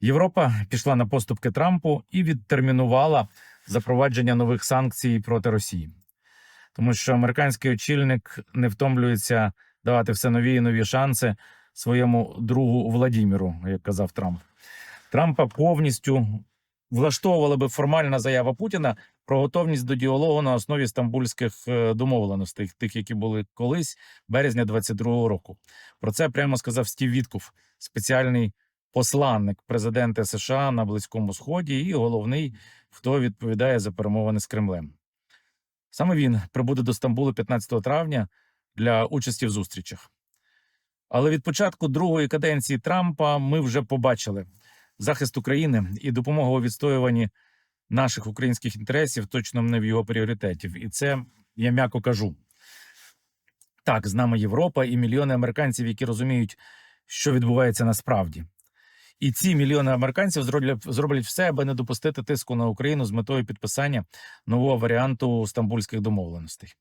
Європа пішла на поступки Трампу і відтермінувала запровадження нових санкцій проти Росії, тому що американський очільник не втомлюється давати все нові і нові шанси своєму другу Владіміру, як казав Трамп. Трампа повністю влаштовувала би формальна заява Путіна про готовність до діалогу на основі стамбульських е, домовленостей, тих, які були колись березня 22-го року. Про це прямо сказав Стів Вітков, спеціальний посланник президента США на Близькому Сході і головний, хто відповідає за перемовини з Кремлем. Саме він прибуде до Стамбулу 15 травня для участі в зустрічах. Але від початку другої каденції Трампа ми вже побачили захист України і допомога у відстоюванні наших українських інтересів точно не в його пріоритетів. І це я м'яко кажу. Так, з нами Європа і мільйони американців, які розуміють, що відбувається насправді. І ці мільйони американців зроблять, зроблять все, аби не допустити тиску на Україну з метою підписання нового варіанту стамбульських домовленостей.